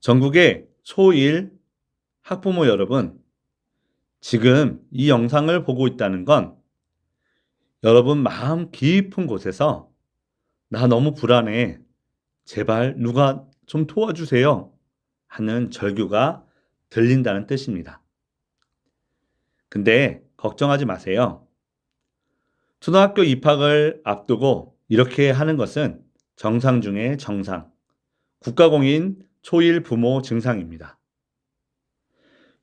전국의 초1 학부모 여러분, 지금 이 영상을 보고 있다는 건 여러분 마음 깊은 곳에서 나 너무 불안해. 제발 누가 좀 도와주세요. 하는 절규가 들린다는 뜻입니다. 근데 걱정하지 마세요. 초등학교 입학을 앞두고 이렇게 하는 것은 정상 중의 정상. 국가공인 초일 부모 증상입니다.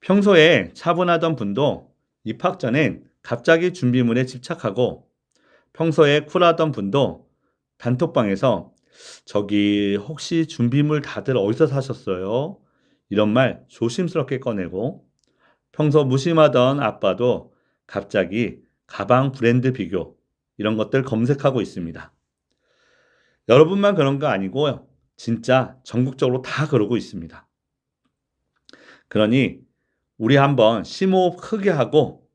평소에 차분하던 분도 입학 전엔 갑자기 준비물에 집착하고 평소에 쿨하던 분도 단톡방에서 저기 혹시 준비물 다들 어디서 사셨어요? 이런 말 조심스럽게 꺼내고 평소 무심하던 아빠도 갑자기 가방 브랜드 비교 이런 것들 검색하고 있습니다. 여러분만 그런 거 아니고요. 진짜 전국적으로 다 그러고 있습니다. 그러니 우리 한번 심호흡 크게 하고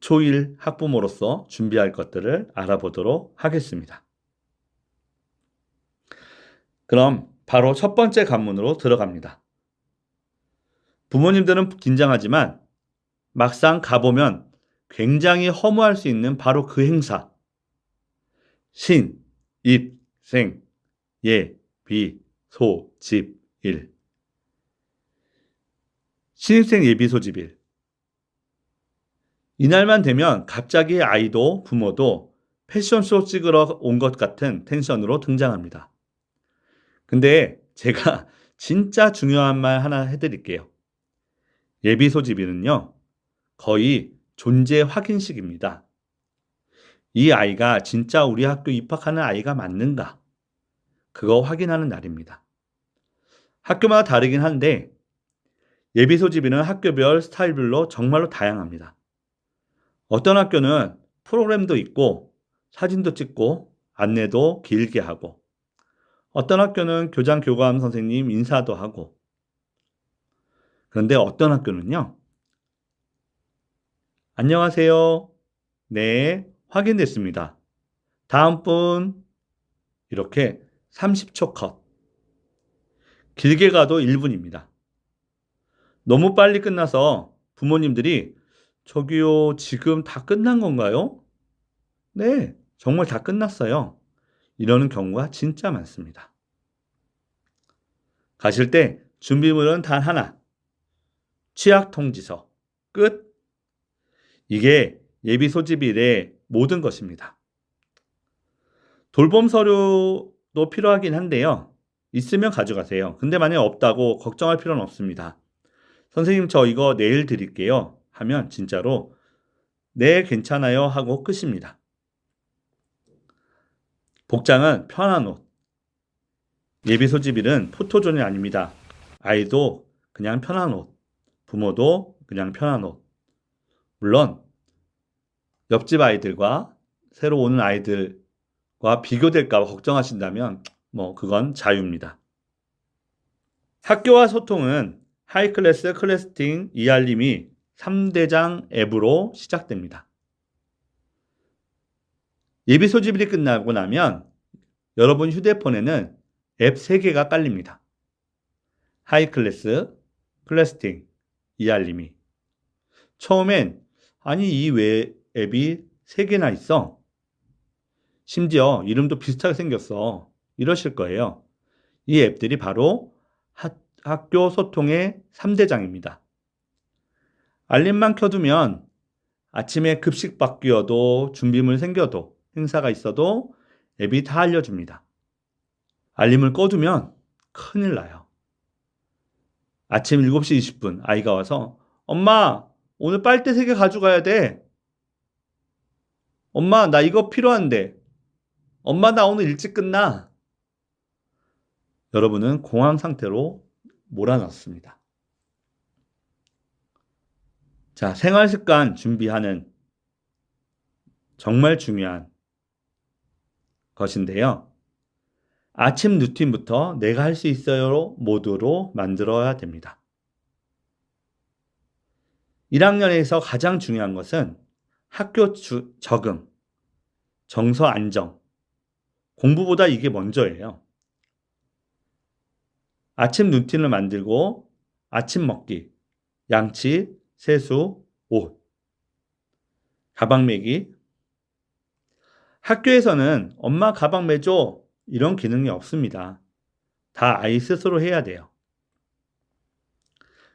초일 학부모로서 준비할 것들을 알아보도록 하겠습니다. 그럼 바로 첫 번째 관문으로 들어갑니다. 부모님들은 긴장하지만 막상 가보면 굉장히 허무할 수 있는 바로 그 행사. 신, 입, 생, 예, 비, 소, 집, 일. 신입생 예비 소집일. 이날만 되면 갑자기 아이도 부모도 패션쇼 찍으러 온 것 같은 텐션으로 등장합니다. 근데 제가 진짜 중요한 말 하나 해드릴게요. 예비 소집일은요, 거의 존재 확인식입니다. 이 아이가 진짜 우리 학교 입학하는 아이가 맞는가? 그거 확인하는 날입니다. 학교마다 다르긴 한데 예비 소집이는 학교별 스타일별로 정말로 다양합니다. 어떤 학교는 프로그램도 있고 사진도 찍고 안내도 길게 하고 어떤 학교는 교장 교감 선생님 인사도 하고 그런데 어떤 학교는요. 안녕하세요. 네, 확인됐습니다. 다음 분 이렇게 30초 컷. 길게 가도 1분입니다. 너무 빨리 끝나서 부모님들이 저기요, 지금 다 끝난 건가요? 네, 정말 다 끝났어요. 이러는 경우가 진짜 많습니다. 가실 때 준비물은 단 하나. 취약 통지서. 끝. 이게 예비 소집일의 모든 것입니다. 돌봄 서류도 필요하긴 한데요. 있으면 가져가세요. 근데 만약 없다고 걱정할 필요는 없습니다. 선생님, 저 이거 내일 드릴게요. 하면 진짜로 네, 괜찮아요. 하고 끝입니다. 복장은 편한 옷. 예비 소집일은 포토존이 아닙니다. 아이도 그냥 편한 옷. 부모도 그냥 편한 옷. 물론 옆집 아이들과 새로 오는 아이들과 비교될까 걱정하신다면 뭐 그건 자유입니다. 학교와 소통은 하이클래스 클래스팅 이알림이 3대장 앱으로 시작됩니다. 예비 소집일이 끝나고 나면 여러분 휴대폰에는 앱 3개가 깔립니다. 하이클래스, 클래스팅, 이알림이. 처음엔 아니 이외 앱이 3개나 있어. 심지어 이름도 비슷하게 생겼어. 이러실 거예요. 이 앱들이 바로 하, 학교 소통의 3대장입니다. 알림만 켜두면 아침에 급식 바뀌어도 준비물 생겨도 행사가 있어도 앱이 다 알려줍니다. 알림을 꺼두면 큰일 나요. 아침 7시 20분 아이가 와서 엄마 오늘 빨대 3개 가져가야 돼. 엄마, 나 이거 필요한데. 엄마, 나 오늘 일찍 끝나. 여러분은 공황 상태로 몰아넣습니다. 자, 생활 습관 준비하는 정말 중요한 것인데요. 아침 루틴부터 내가 할 수 있어요 모드로 만들어야 됩니다. 1학년에서 가장 중요한 것은 학교 주, 적응, 정서 안정, 공부보다 이게 먼저예요. 아침 루틴을 만들고 아침 먹기, 양치, 세수, 옷, 가방 매기. 학교에서는 엄마 가방 매줘 이런 기능이 없습니다. 다 아이 스스로 해야 돼요.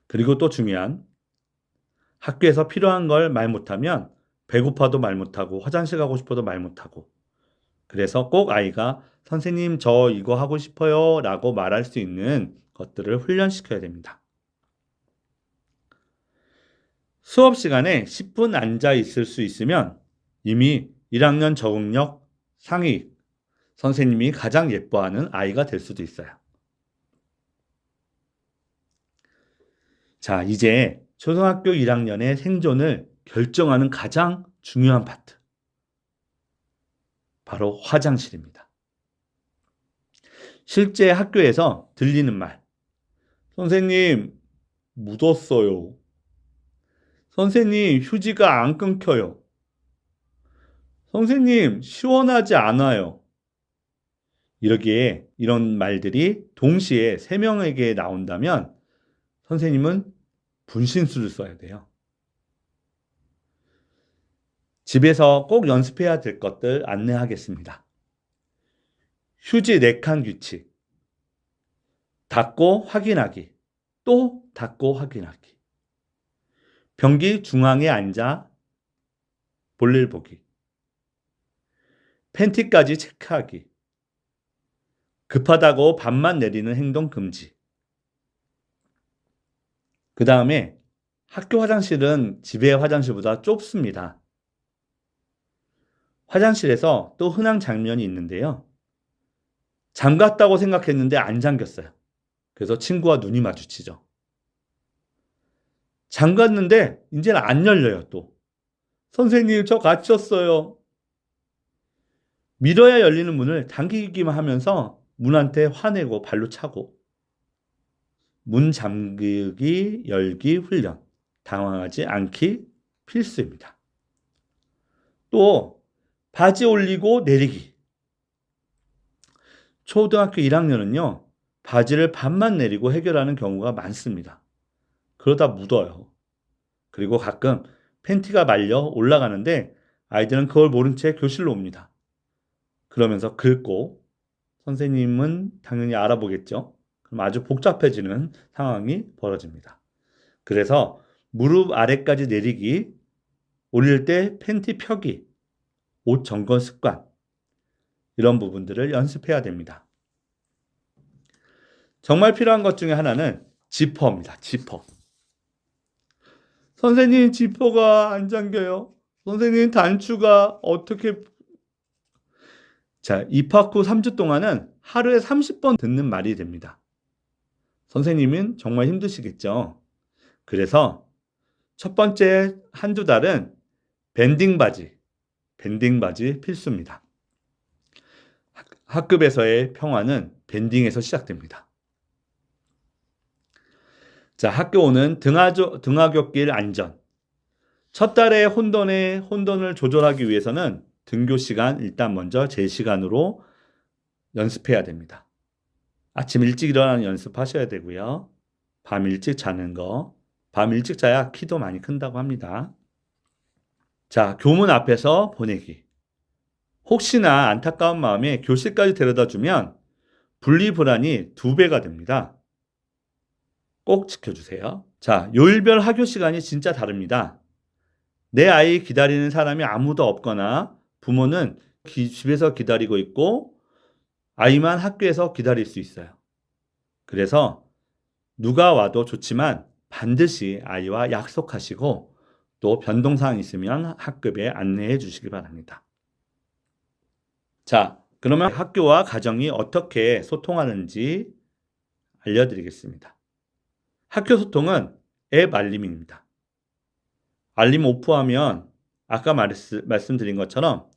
그리고 또 중요한 학교에서 필요한 걸 말 못하면 배고파도 말 못하고 화장실 가고 싶어도 말 못하고 그래서 꼭 아이가 선생님 저 이거 하고 싶어요 라고 말할 수 있는 것들을 훈련시켜야 됩니다. 수업 시간에 10분 앉아 있을 수 있으면 이미 1학년 적응력 상위 선생님이 가장 예뻐하는 아이가 될 수도 있어요. 자, 이제 초등학교 1학년의 생존을 결정하는 가장 중요한 파트. 바로 화장실입니다. 실제 학교에서 들리는 말. 선생님, 묻었어요. 선생님, 휴지가 안 끊겨요. 선생님, 시원하지 않아요. 이러기에 이런 말들이 동시에 세 명에게 나온다면 선생님은 분신술을 써야 돼요. 집에서 꼭 연습해야 될 것들 안내하겠습니다. 휴지 4칸 규칙. 닫고 확인하기. 또 닫고 확인하기. 변기 중앙에 앉아 볼일 보기. 팬티까지 체크하기. 급하다고 밥만 내리는 행동 금지. 그 다음에 학교 화장실은 집의 화장실보다 좁습니다. 화장실에서 또 흔한 장면이 있는데요. 잠갔다고 생각했는데 안 잠겼어요. 그래서 친구와 눈이 마주치죠. 잠갔는데 이제는 안 열려요, 또. 선생님, 저 갇혔어요. 밀어야 열리는 문을 당기기만 하면서 문한테 화내고 발로 차고 문 잠그기 열기 훈련 당황하지 않기 필수입니다. 또 바지 올리고 내리기 초등학교 1학년은요 바지를 반만 내리고 해결하는 경우가 많습니다. 그러다 묻어요. 그리고 가끔 팬티가 말려 올라가는데 아이들은 그걸 모른 채 교실로 옵니다. 그러면서 긁고 선생님은 당연히 알아보겠죠. 그럼 아주 복잡해지는 상황이 벌어집니다. 그래서 무릎 아래까지 내리기, 올릴 때 팬티 펴기, 옷 점검 습관, 이런 부분들을 연습해야 됩니다. 정말 필요한 것 중에 하나는 지퍼입니다. 지퍼. 선생님, 지퍼가 안 잠겨요. 선생님, 단추가 어떻게. 자, 입학 후 3주 동안은 하루에 30번 듣는 말이 됩니다. 선생님은 정말 힘드시겠죠. 그래서 첫 번째 한두 달은 밴딩 바지, 밴딩 바지 필수입니다. 학급에서의 평화는 밴딩에서 시작됩니다. 자, 학교 오는 등하조, 등하굣길 안전. 첫 달에 혼돈의 혼돈을 조절하기 위해서는 등교 시간 일단 먼저 제 시간으로 연습해야 됩니다. 아침 일찍 일어나는 연습하셔야 되고요. 밤 일찍 자는 거. 밤 일찍 자야 키도 많이 큰다고 합니다. 자, 교문 앞에서 보내기. 혹시나 안타까운 마음에 교실까지 데려다 주면 분리불안이 두 배가 됩니다. 꼭 지켜주세요. 자, 요일별 학교 시간이 진짜 다릅니다. 내 아이 기다리는 사람이 아무도 없거나 부모는 기, 집에서 기다리고 있고 아이만 학교에서 기다릴 수 있어요. 그래서 누가 와도 좋지만 반드시 아이와 약속하시고 또 변동사항 있으면 학급에 안내해 주시기 바랍니다. 자, 그러면 학교와 가정이 어떻게 소통하는지 알려드리겠습니다. 학교 소통은 앱 알림입니다. 알림 오프하면 아까 말씀드린 것처럼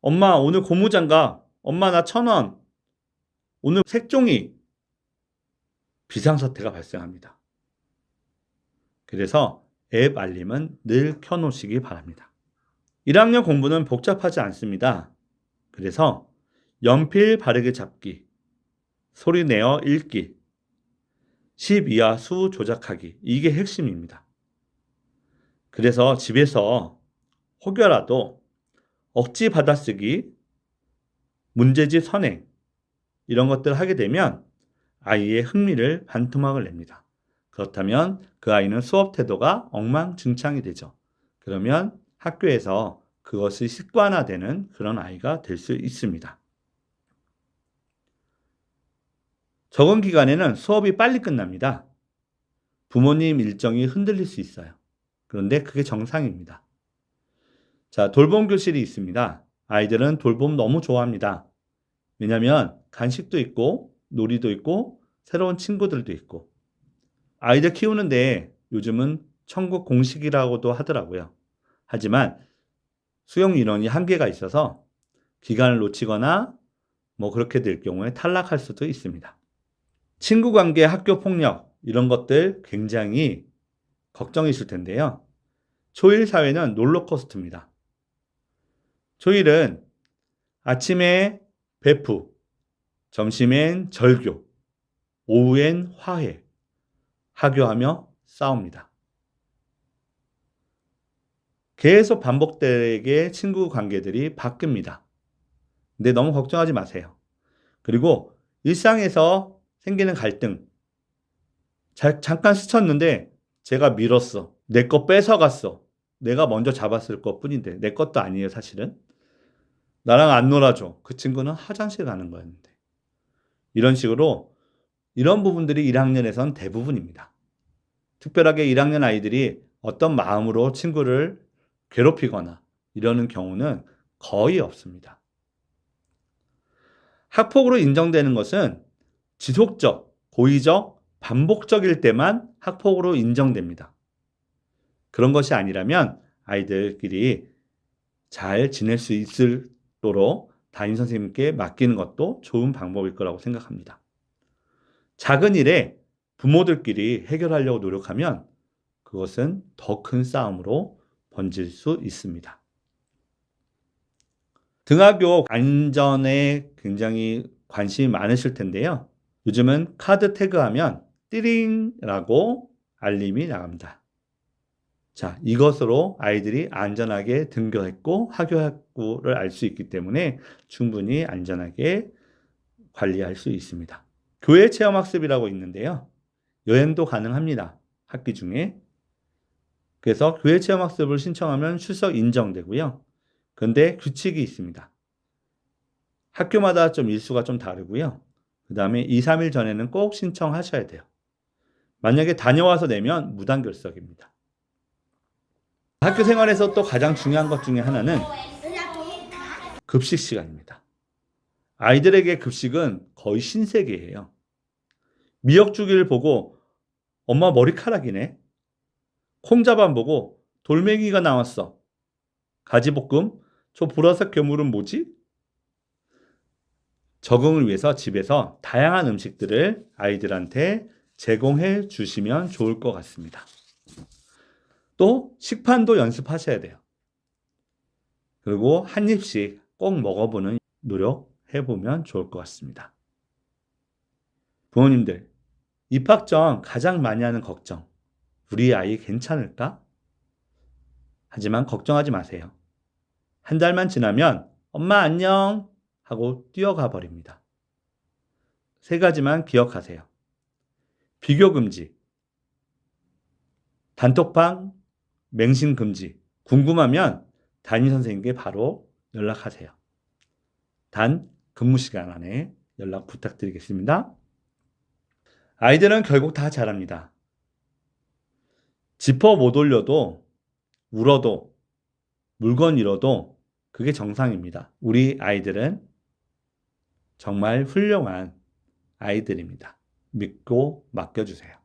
엄마 오늘 고무장갑 엄마 나 천 원. 오늘 색종이. 비상사태가 발생합니다. 그래서 앱 알림은 늘 켜놓으시기 바랍니다. 1학년 공부는 복잡하지 않습니다. 그래서 연필 바르게 잡기, 소리 내어 읽기, 10 이하 수 조작하기. 이게 핵심입니다. 그래서 집에서 혹여라도 억지 받아쓰기, 문제지 선행, 이런 것들을 하게 되면 아이의 흥미를 반토막을 냅니다. 그렇다면 그 아이는 수업 태도가 엉망진창이 되죠. 그러면 학교에서 그것이 습관화되는 그런 아이가 될 수 있습니다. 적응 기간에는 수업이 빨리 끝납니다. 부모님 일정이 흔들릴 수 있어요. 그런데 그게 정상입니다. 자, 돌봄 교실이 있습니다. 아이들은 돌봄 너무 좋아합니다. 왜냐하면 간식도 있고 놀이도 있고 새로운 친구들도 있고 아이들 키우는데 요즘은 천국 공식이라고도 하더라고요. 하지만 수용 인원이 한계가 있어서 기간을 놓치거나 뭐 그렇게 될 경우에 탈락할 수도 있습니다. 친구 관계, 학교 폭력, 이런 것들 굉장히 걱정이실 텐데요. 초일 사회는 롤러코스터입니다. 초일은 아침에 배프, 점심엔 절교, 오후엔 화해, 하교하며 싸웁니다. 계속 반복되게 친구 관계들이 바뀝니다. 근데 너무 걱정하지 마세요. 그리고 일상에서 생기는 갈등. 자, 잠깐 스쳤는데 제가 밀었어. 내 거 뺏어갔어. 내가 먼저 잡았을 것 뿐인데 내 것도 아니에요 사실은. 나랑 안 놀아줘. 그 친구는 화장실 가는 거였는데. 이런 식으로 이런 부분들이 1학년에선 대부분입니다. 특별하게 1학년 아이들이 어떤 마음으로 친구를 괴롭히거나 이러는 경우는 거의 없습니다. 학폭으로 인정되는 것은 지속적, 고의적, 반복적일 때만 학폭으로 인정됩니다. 그런 것이 아니라면 아이들끼리 잘 지낼 수 있도록 담임 선생님께 맡기는 것도 좋은 방법일 거라고 생각합니다. 작은 일에 부모들끼리 해결하려고 노력하면 그것은 더 큰 싸움으로 번질 수 있습니다. 등하교 안전에 굉장히 관심이 많으실 텐데요. 요즘은 카드 태그하면 띠링라고 알림이 나갑니다. 자, 이것으로 아이들이 안전하게 등교했고 하교했고를 알 수 있기 때문에 충분히 안전하게 관리할 수 있습니다. 교회 체험 학습이라고 있는데요. 여행도 가능합니다. 학기 중에. 그래서 교회 체험 학습을 신청하면 출석 인정되고요. 그런데 규칙이 있습니다. 학교마다 좀 일수가 좀 다르고요. 그 다음에 2, 3일 전에는 꼭 신청하셔야 돼요. 만약에 다녀와서 내면 무단결석입니다. 학교 생활에서 또 가장 중요한 것 중에 하나는 급식 시간입니다. 아이들에게 급식은 거의 신세계예요. 미역주기를 보고 엄마 머리카락이네. 콩자반 보고 돌멩이가 나왔어. 가지볶음? 저 보라색 괴물은 뭐지? 적응을 위해서 집에서 다양한 음식들을 아이들한테 제공해 주시면 좋을 것 같습니다. 또 식판도 연습하셔야 돼요. 그리고 한 입씩 꼭 먹어보는 노력 해 보면 좋을 것 같습니다. 부모님들, 입학 전 가장 많이 하는 걱정. 우리 아이 괜찮을까? 하지만 걱정하지 마세요. 한 달만 지나면 엄마 안녕 하고 뛰어가 버립니다. 세 가지만 기억하세요. 비교 금지, 단톡방 맹신 금지. 궁금하면 담임 선생님께 바로 연락하세요. 단 근무 시간 안에 연락 부탁드리겠습니다. 아이들은 결국 다 잘합니다. 지퍼 못 올려도 울어도 물건 잃어도 그게 정상입니다. 우리 아이들은 정말 훌륭한 아이들입니다. 믿고 맡겨주세요.